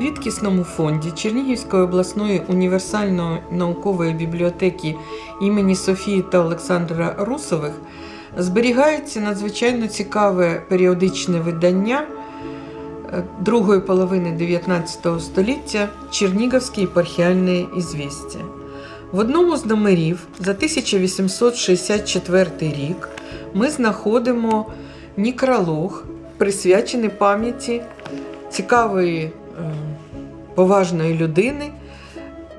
рідкісному фонді Чернігівської обласної універсальної наукової бібліотеки імені Софії та Олександра Русових зберігається надзвичайно цікаве періодичне видання е, другої половини 19 століття Чернігівське єпархіальне ізвістя. В одному з номерів за 1864 рік ми знаходимо некролог, присвячений пам'яті цікавої поважної людини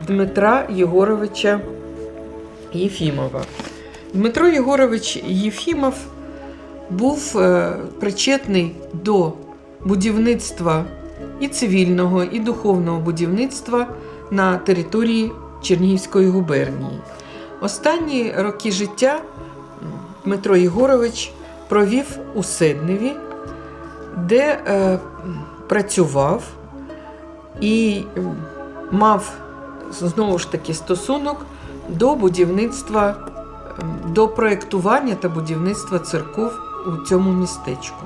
Дмитра Єгоровича Єфімова. Дмитро Єгорович Єфімов був е, причетний до будівництва і цивільного, і духовного будівництва на території Чернігівської губернії. Останні роки життя Дмитро Єгорович провів у Седневі, де е, працював і мав знову ж таки стосунок до будівництва, до проєктування та будівництва церков у цьому містечку.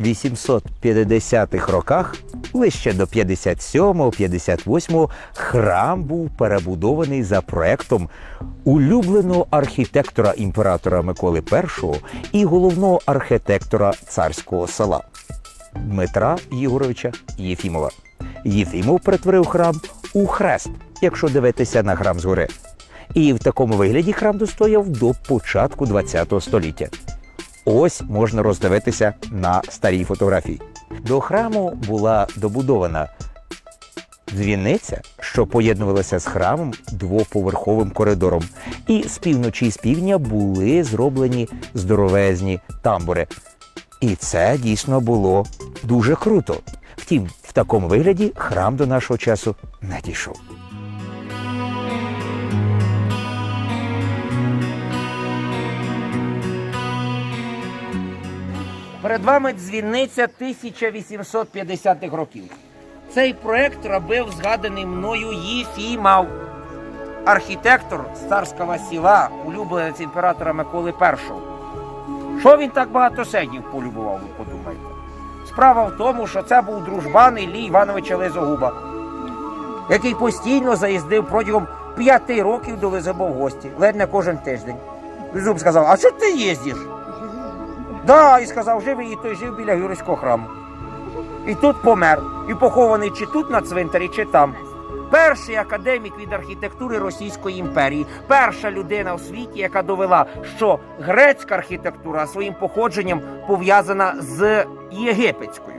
1850-х роках, лише до 57-58 храм був перебудований за проектом улюбленого архітектора імператора Миколи І і головного архітектора царського села Дмитра Єгоровича Єфімова. Єфімов перетворив храм у хрест, якщо дивитися на храм згори. І в такому вигляді храм достояв до початку ХХ століття. Ось можна роздивитися на старій фотографії. До храму була добудована дзвіниця, що поєднувалася з храмом двоповерховим коридором. І з півночі і з півдня були зроблені здоровезні тамбури. І це дійсно було дуже круто. Втім, в такому вигляді храм до нашого часу не дійшов. Перед вами дзвіниця 1850-х років. Цей проект робив згаданий мною Єфімов, архітектор з царського села, улюбленець імператора Миколи І. Що він так багато седів полюбував, ви подумайте? Справа в тому, що це був дружбан Іллі Івановича Лизогуба, який постійно заїздив протягом п'яти років до Лизоба в гості, ледь не кожен тиждень. Лизуб сказав, а що ти їздиш? Да, і сказав, живий і той жив біля Юрійського храму. І тут помер. І похований чи тут на цвинтарі, чи там. Перший академік від архітектури Російської імперії, перша людина у світі, яка довела, що грецька архітектура своїм походженням пов'язана з єгипетською.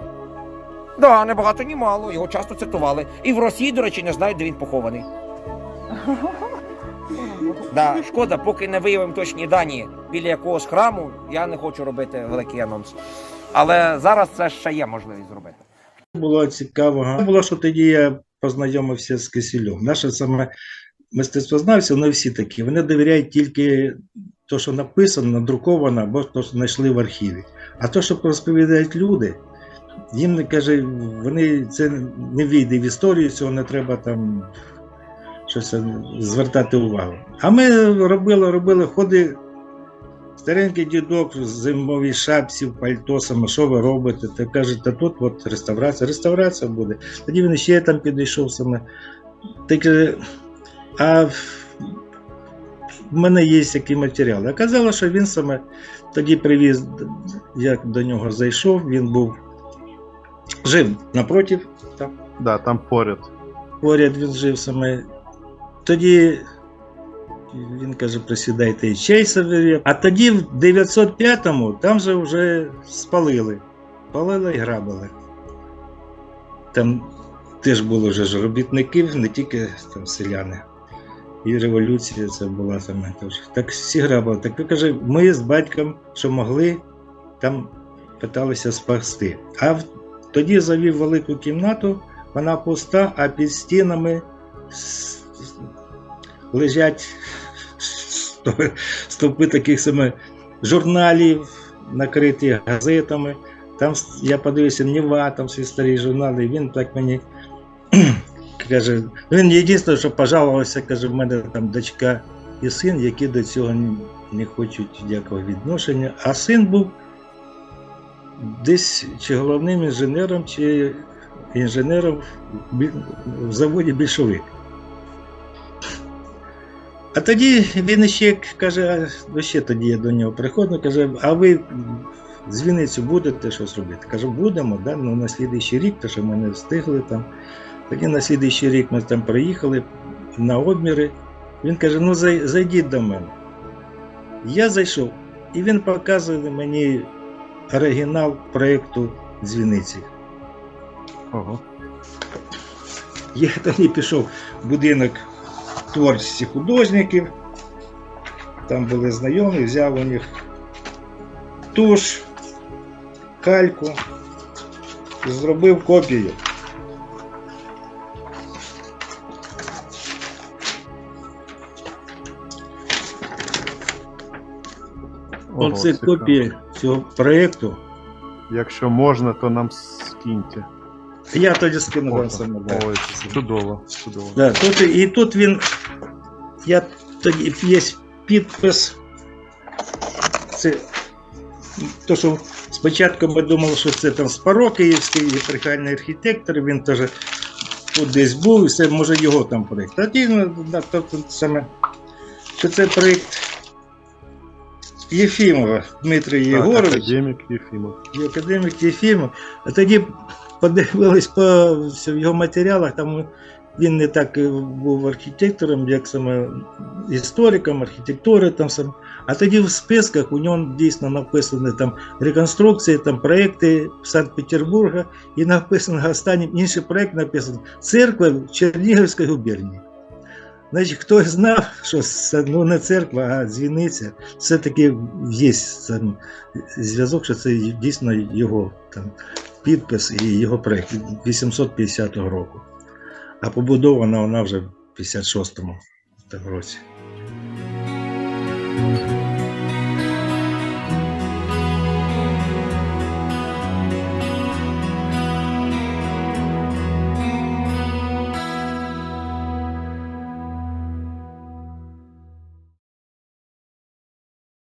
Да, не багато, ні мало. Його часто цитували. І в Росії, до речі, не знають, де він похований. Да, шкода, поки не виявимо точні дані біля якогось храму, я не хочу робити великий анонс. Але зараз це ще є можливість зробити. було цікаво. Було, що тоді я познайомився з Кисельом. Наше саме мистецтвознавці, вони всі такі. Вони довіряють тільки то, що написано, надруковано, або то, що знайшли в архіві. А то, що розповідають люди, їм каже, вони це не війде в історію, цього не треба там щось звертати увагу. А ми робили, робили ходи. Старенький дідок в зимовій шапці, в пальто, саме, що ви робите? Та каже, та тут от реставрація, реставрація буде. Тоді він ще там підійшов саме. Та каже, а в мене є який матеріал. Оказалось, що він саме тоді привіз, як до нього зайшов, він був жив напротив, там, Да, там поряд. поряд він жив саме. Тоді він каже, присідайте і чай собі. А тоді в 905-му там же вже спалили. Палили і грабили. Там теж було вже робітників, не тільки там селяни. І революція це була саме теж. Так всі грабили. Так каже, ми з батьком, що могли, там питалися спасти. А тоді завів велику кімнату, вона пуста, а під стінами лежать сто- стовпи таких саме журналів, накриті газетами. Там я подивився Нева, там всі старі журнали, і він так мені каже, він єдине, що пожалувався, каже, в мене там дочка і син, які до цього не хочуть ніякого відношення. А син був десь чи головним інженером, чи інженером в заводі більшовик. А тоді він ще каже, а, ще тоді я до нього приходив, каже, а ви дзвіницю будете щось робити? Кажу, будемо, да? ну, на слідуючий рік, тому що ми не встигли там. Тоді на слідуючий рік ми там приїхали на обміри. Він каже, ну зай- зайдіть до мене. Я зайшов, і він показує мені оригінал проєкту дзвіниці. Ого. Я тоді пішов в будинок творчості художників. Там були знайомі, взяв у них туш, кальку, і зробив копію. Ого, Оце цікаво. копія цього проєкту. Якщо можна, то нам скиньте. Я тоді скину вам саме. чудово, чудово. Да, тут, і тут він. Я тоді є підпис. Це То, що спочатку ми думали, що це там Спаро київський епархіальний архітектор, він теж десь був, і це може його там проєкт. А ті, тобто саме, що це проєкт Єфімова Дмитро Так, Єгорович. академік Єфімов. академік Єфімов. А тоді подивились по його матеріалах, там він не так е, був архітектором, як саме істориком, архітектури там сам. А тоді в списках у нього дійсно написані там реконструкції, там проекти Санкт-Петербурга, і написано останнім інший проект написано Церква в Чернігівській губернії. Значить, хтось знав, що ну, не церква, а дзвіниця. Все-таки є там зв'язок, що це дійсно його там, підпис і його проєкт від 850 року. А побудована вона вже в 56-му там році.